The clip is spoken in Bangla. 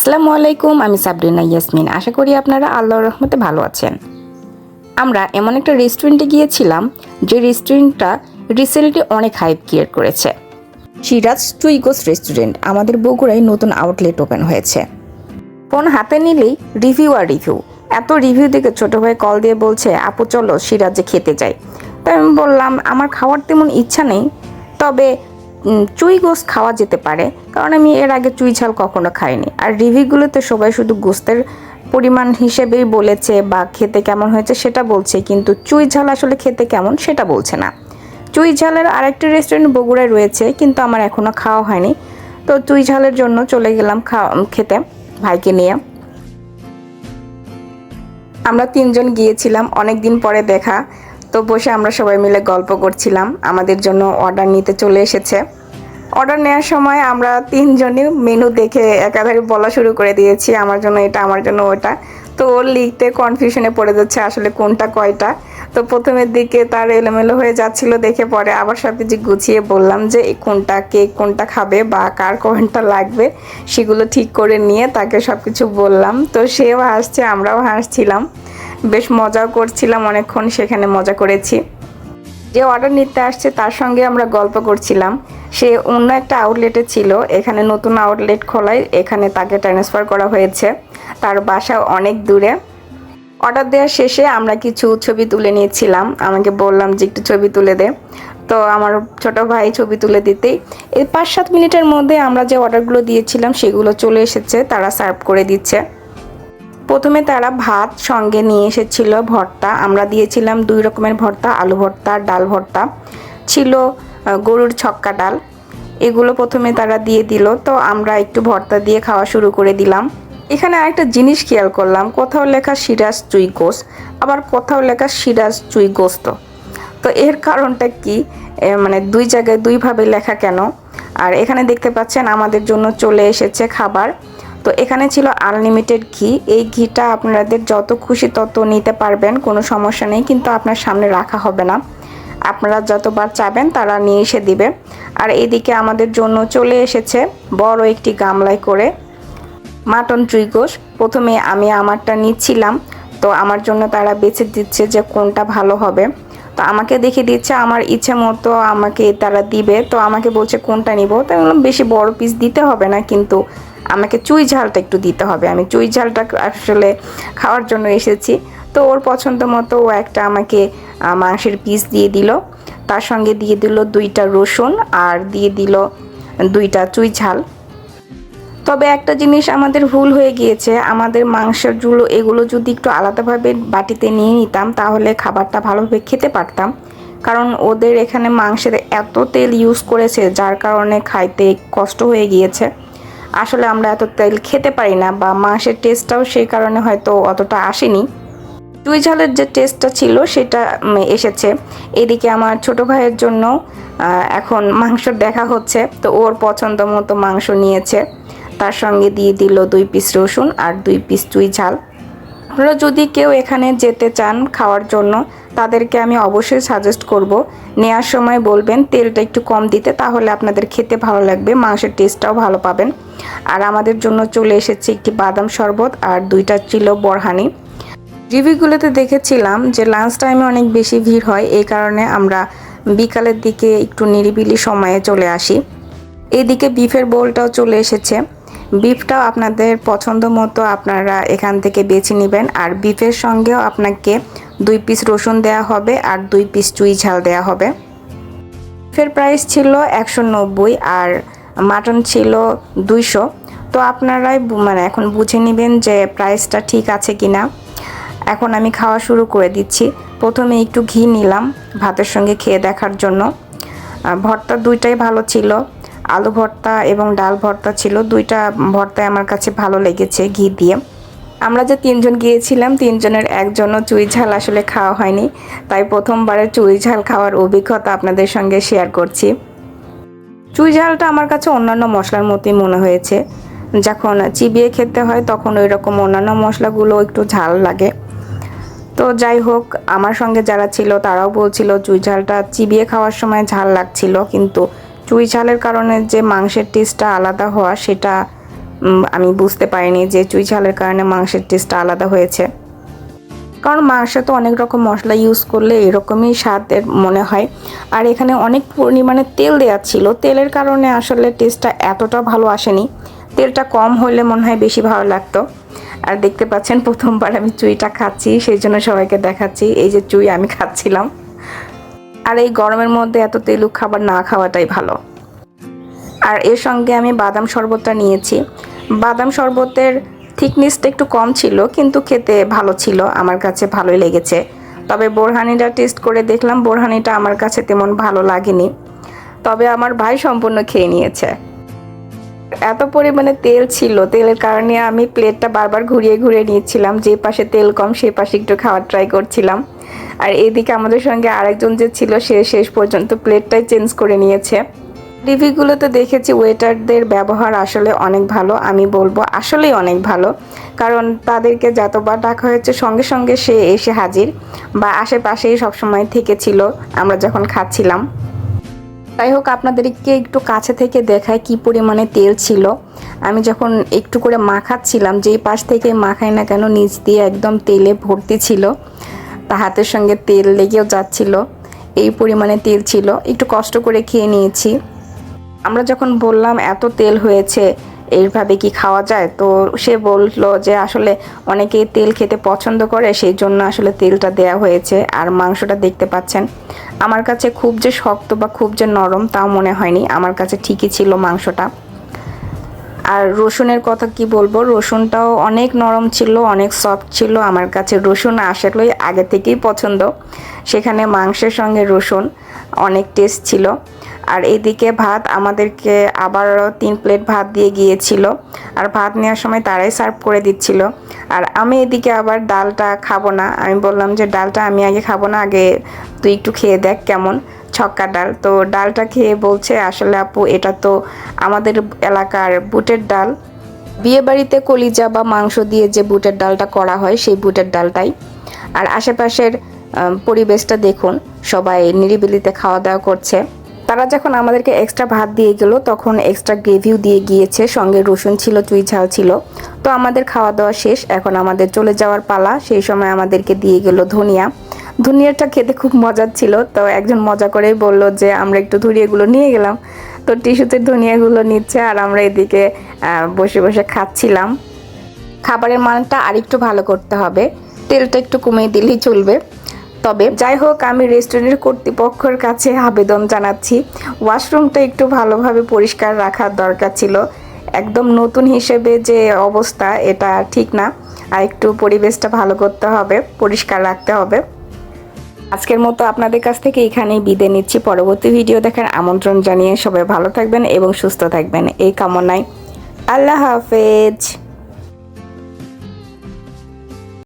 আসসালামু আলাইকুম, আমি সাবরিনা ইয়াসমিন। আশা করি আপনারা আল্লাহর রহমতে ভালো আছেন। আমরা এমন একটা রেস্টুরেন্টে গিয়েছিলাম, যে রেস্টুরেন্টটা রিসেন্টলি অনেক হাইপ ক্রিয়েট করেছে। সিরাজ টুইগোস রেস্টুরেন্ট, আমাদের বগুড়ায় নতুন আউটলেট ওপেন হয়েছে। ফোন হাতে নিলেই রিভিউ আর রিভিউ এত রিভিউ দেখে ছোট ভাই কল দিয়ে বলছে, আপু, চলো সিরাজে খেতে যাই। তাই আমি বললাম, আমার খাওয়ার তেমন ইচ্ছা নেই। তবে চুই গোস্ত খাওয়া যেতে পারে। কারণ আমি এর আগে চুই ঝাল কখনো খাইনি। আর রিভিউগুলোতে সবাই শুধু গোস্তের পরিমাণ হিসেবেই বলেছে বা খেতে কেমন হয়েছে সেটা বলছে, কিন্তু চুই ঝাল আসলে খেতে কেমন সেটা বলছে না। চুই ঝালের আরেকটি রেস্টুরেন্ট বগুড়ায় রয়েছে, কিন্তু আমার এখনও খাওয়া হয়নি। তো চুই ঝালের জন্য চলে গেলাম খাওয়া খেতে ভাইকে নিয়ে। আমরা তিনজন গিয়েছিলাম অনেক দিন পরে দেখা। তো বসে আমরা সবাই মিলে গল্প করছিলাম। আমাদের জন্য অর্ডার নিতে চলে এসেছে। অর্ডার নেওয়ার সময় আমরা তিনজনই মেনু দেখে একাধারে বলা শুরু করে দিয়েছি, আমার জন্য এটা, আমার জন্য ওটা। তো ওর লিখতে কনফিউশনে পড়ে যাচ্ছে আসলে কোনটা কয়টা। তো প্রথমের দিকে তার এলোমেলো হয়ে যাচ্ছিল দেখে পরে আবার সব কিছু গুছিয়ে বললাম যে কোনটা, কে কোনটা খাবে বা কার কোনটা লাগবে, সেগুলো ঠিক করে নিয়ে তাকে সব কিছু বললাম। তো সেও হাসছে, আমরাও হাসছিলাম। বেশ মজাও করছিলাম, অনেকক্ষণ সেখানে মজা করেছি। যে অর্ডার নিতে আসছে, তার সঙ্গে আমরা গল্প করছিলাম। সে অন্য একটা আউটলেটে ছিল, এখানে নতুন আউটলেট খোলায় এখানে তাকে ট্রান্সফার করা হয়েছে। তার বাসা অনেক দূরে। অর্ডার দেওয়ার শেষে আমরা কিছু ছবি তুলে নিয়েছিলাম। আমাকে বললাম যে, একটু ছবি তুলে দে। তো আমার ছোট ভাই ছবি তুলে দিতেই এই পাঁচ সাত মিনিটের মধ্যে আমরা যে অর্ডারগুলো দিয়েছিলাম, সেগুলো চলে এসেছে, তারা সার্ভ করে দিচ্ছে। প্রথমে তারা ভাত সঙ্গে নিয়ে এসেছিল ভর্তা। আমরা দিয়েছিলাম দুই রকমের ভর্তা, আলু ভর্তা, ডাল ভর্তা। ছিল গরুর ছক্কা ডাল। এগুলো প্রথমে তারা দিয়ে দিল। তো আমরা একটু ভর্তা দিয়ে খাওয়া শুরু করে দিলাম। এখানে আরেকটা জিনিস খেয়াল করলাম, কোথাও লেখা সিরাজ চুই গোস আবার কোথাও লেখা সিরাজ চুই গোস্ত। তো এর কারণটা কি? মানে দুই জায়গায় দুইভাবে লেখা কেন? আর এখানে দেখতে পাচ্ছেন আমাদের জন্য চলে এসেছে খাবার। তো এখানে ছিল আনলিমিটেড ঘি। এই ঘিটা আপনাদের যত খুশি তত নিতে পারবেন, কোনো সমস্যা নেই, কিন্তু আপনার সামনে রাখা হবে না। আপনারা যতবার চাবেন তারা নিয়ে এসে দিবে। আর এদিকে আমাদের জন্য চলে এসেছে বড় একটি গামলায় করে মাটন চুইগোস প্রথমে আমি আমারটা নিচ্ছিলাম, তো আমার জন্য তারা বেছে দিচ্ছে যে কোনটা ভালো হবে। তো আমাকে দেখে দিচ্ছে আমার ইচ্ছে মতো আমাকে তারা দিবে, তো আমাকে বলছে কোনটা নিব? তো বললাম, বেশি বড় পিস দিতে হবে না, কিন্তু আমাকে চুই ঝালটা একটু দিতে হবে। আমি চুই ঝালটা আসলে খাওয়ার জন্য এসেছি। তো ওর পছন্দ মতো ও একটা আমাকে মাংসের পিস দিয়ে দিল। তার সঙ্গে দিয়ে দিল দুইটা রসুন আর দিয়ে দিল দুইটা চুই ঝাল। তবে একটা জিনিস আমাদের ভুল হয়ে গিয়েছে। আমাদের মাংসের জুলো এগুলো যদি একটু আলাদাভাবে বাটিতে নিয়ে নিতাম, তাহলে খাবারটা ভালোভাবে খেতে পারতাম। কারণ ওদের এখানে মাংসের এত তেল ইউজ করেছে, যার কারণে খাইতে কষ্ট হয়ে গিয়েছে। আসলে আমরা এত তেল খেতে পারি না বা মাংসের টেস্টটাও সেই কারণে হয়তো অতটা আসেনি। চুই ঝালের যে টেস্টটা ছিল সেটা এসেছে। এদিকে আমার ছোট ভাইয়ের জন্য এখন মাংস দেখা হচ্ছে। তো ওর পছন্দ মতো মাংস নিয়েছে। তার সঙ্গে দিয়ে দিল দুই পিস রসুন আর দুই পিস চুই ঝাল। আপনারা যদি কেউ এখানে যেতে চান খাওয়ার জন্য, তাদেরকে আমি অবশ্যই সাজেস্ট করব। নেওয়ার সময় বলবেন, তেলটা একটু কম দিতে, তাহলে আপনাদের খেতে ভালো লাগবে, মাংসের টেস্টটাও ভালো পাবেন। আর আমাদের জন্য চলে এসেছে একটি বাদাম শরবত আর দুইটা ছিল বরহানি। রিভিউগুলোতে দেখেছিলাম যে লাঞ্চ টাইমে অনেক বেশি ভিড় হয়, এই কারণে আমরা বিকালের দিকে একটু নিরিবিলি সময়ে চলে আসি। এদিকে বিফের বোলটাও চলে এসেছে। বিফটাও আপনাদের পছন্দ মতো আপনারা এখান থেকে বেছে নেবেন। আর বিফের সঙ্গেও আপনাকে দুই পিস রসুন দেওয়া হবে আর দুই পিস চুই ঝাল দেওয়া হবে। বিফের প্রাইস ছিল একশো নব্বই আর মাটন ছিল দুইশো। তো আপনারাই মানে এখন বুঝে নেবেন যে প্রাইসটা ঠিক আছে কি না এখন আমি খাওয়া শুরু করে দিচ্ছি। প্রথমে একটু ঘি নিলাম ভাতের সঙ্গে খেয়ে দেখার জন্য। ভর্তা দুইটাই ভালো ছিল। আলু ভর্তা এবং ডাল ভর্তা ছিল। দুইটা ভর্তাই আমার কাছে ভালো লেগেছে ঘি দিয়ে। আমরা যে তিনজন গিয়েছিলাম, তিনজনের একজনও চুই ঝাল আসলে খাওয়া হয়নি। তাই প্রথমবারের চুই ঝাল খাওয়ার অভিজ্ঞতা আপনাদের সঙ্গে শেয়ার করছি। চুই ঝালটা আমার কাছে অন্যান্য মশলার মতোই মনে হয়েছে। যখন চিবিয়ে খেতে হয়, তখন ওই রকম অন্যান্য মশলাগুলো একটু ঝাল লাগে। তো যাই হোক, আমার সঙ্গে যারা ছিল, তারাও বলছিল চুই ঝালটা চিবিয়ে খাওয়ার সময় ঝাল লাগছিল। কিন্তু চুই ঝালের কারণে যে মাংসের টেস্টটা আলাদা হওয়া, সেটা আমি বুঝতে পারিনি যে চুই ঝালের কারণে মাংসের টেস্টটা আলাদা হয়েছে। কারণ মাংসে তো অনেক রকম মশলা ইউজ করলে এরকমই স্বাদের মনে হয়। আর এখানে অনেক পরিমাণে তেল দেওয়া ছিল। তেলের কারণে আসলে টেস্টটা এতটা ভালো আসেনি। তেলটা কম হলে মনে হয় বেশি ভালো লাগতো। আর দেখতে পাচ্ছেন প্রথমবার আমি চুইটা খাচ্ছি, সেই জন্য সবাইকে দেখাচ্ছি। এই যে চুই আমি খাচ্ছিলাম। আর এই গরমের মধ্যে এত তেলু খাবার না খাওয়াটাই ভালো। আর এর সঙ্গে আমি বাদাম শরবতটা নিয়েছি। বাদাম শরবতের থিকনেসটা একটু কম ছিল, কিন্তু খেতে ভালো ছিল, আমার কাছে ভালোই লেগেছে। তবে বোরহানিটা টেস্ট করে দেখলাম, বোরহানিটা আমার কাছে তেমন ভালো লাগেনি। তবে আমার ভাই সম্পূর্ণ খেয়ে নিয়েছে। এত পরিমাণে তেল ছিল, তেলের কারণে আমি প্লেটটা বারবার ঘুরিয়ে ঘুরিয়ে নিয়েছিলাম, যে পাশে তেল কম সেই পাশে একটু খাওয়ার ট্রাই করছিলাম। আর এদিকে আমাদের সঙ্গে আরেকজন যে ছিল, সে শেষ পর্যন্ত প্লেটটাই চেঞ্জ করে নিয়েছে। রিভিউগুলোতে দেখেছি ওয়েটারদের ব্যবহার আসলে অনেক ভালো, আমি বলব আসলেই অনেক ভালো। কারণ তাদেরকে যতবার ডাকা হয়েছে, সঙ্গে সঙ্গে সে এসে হাজির বা আশেপাশেই সবসময় থেকেছিল, আমরা যখন খাচ্ছিলাম। যাই হোক, আপনাদেরকে একটু কাছে থেকে দেখায় কি পরিমাণে তেল ছিল। আমি যখন একটু করে মাখাচ্ছিলাম, যেই পাশ থেকে মাখাই না কেন নিচ দিয়ে একদম তেলে ভর্তি ছিল, তা হাতের সঙ্গে তেল লেগেও যাচ্ছিল। এই পরিমাণে তেল ছিল। একটু কষ্ট করে খেয়ে নিয়েছি। আমরা যখন বললাম, এত তেল হয়েছে এইভাবে কি খাওয়া যায়? তো সে বলল যে আসলে অনেকেই তেল খেতে পছন্দ করে, সেই জন্য আসলে তেলটা দেয়া হয়েছে আর মাংসটা দেখতে পাচ্ছেন। আমার কাছে খুব যে শক্ত বা খুব যে নরম তাও মনে হয়নি, আমার কাছে ঠিকই ছিল মাংসটা। আর রসুনের কথা কি বলব, রসুনটাও অনেক নরম ছিল, অনেক সফট ছিল, আমার কাছে রসুন আসলেই আগে থেকেই পছন্দ। সেখানে মাংসের সঙ্গে রসুন অনেক টেস্ট ছিল। আর এদিকে ভাত আমাদেরকে আবারও তিন প্লেট ভাত দিয়ে গিয়েছিল। আর ভাত নেওয়ার সময় তারাই সার্ভ করে দিচ্ছিল। আর আমি এদিকে আবার ডালটা খাব না। আমি বললাম যে, ডালটা আমি আগে খাব না, আগে তুই একটু খেয়ে দেখ কেমন ছক্কা ডাল। তো ডালটা খেয়ে বলছে, আসলে আপু, এটা তো আমাদের এলাকার বুটের ডাল। বিয়ে বাড়িতে কলিজা বা মাংস দিয়ে যে বুটের ডালটা করা হয়, সেই বুটের ডালটাই। আর আশেপাশের পরিবেশটা দেখুন, সবাই নিরিবিলিতে খাওয়া দাওয়া করছে। তারা যখন আমাদেরকে এক্সট্রা ভাত দিয়ে গেল, তখন এক্সট্রা গ্রেভিও দিয়ে গিয়েছে। সঙ্গে রসুন ছিল, চুই ঝাল ছিল। তো আমাদের খাওয়া দাওয়া শেষ। এখন আমাদের চলে যাওয়ার পালা। সেই সময় আমাদেরকে দিয়ে গেল ধনিয়া। ধনিয়াটা খেতে খুব মজার ছিল। তো একজন মজা করেই বলল যে, আমরা একটু ধনিয়াগুলো নিয়ে গেলাম। তো টিস্যুতে ধনিয়াগুলো নিচ্ছে আর আমরা এদিকে বসে বসে খাচ্ছিলাম। খাবারের মানটা আরেকটু ভালো করতে হবে। তেলটা একটু কমিয়ে দিলেই চলবে। তবে যাই হোক, আমি রেস্টুরেন্টের কর্তৃপক্ষের কাছে আবেদন জানাচ্ছি। ওয়াশরুমটা একটু ভালোভাবে পরিষ্কার রাখার দরকার ছিল। একদম নতুন হিসেবে যে অবস্থা, এটা ঠিক না। আর একটু পরিবেশটা ভালো করতে হবে, পরিষ্কার রাখতে হবে। আজকের মতো আপনাদের কাছ থেকে এখানেই বিদায় নিচ্ছি। পরবর্তী ভিডিও দেখার আমন্ত্রণ জানিয়ে সবাই ভালো থাকবেন এবং সুস্থ থাকবেন। এই কামনায় আল্লাহ হাফেজ।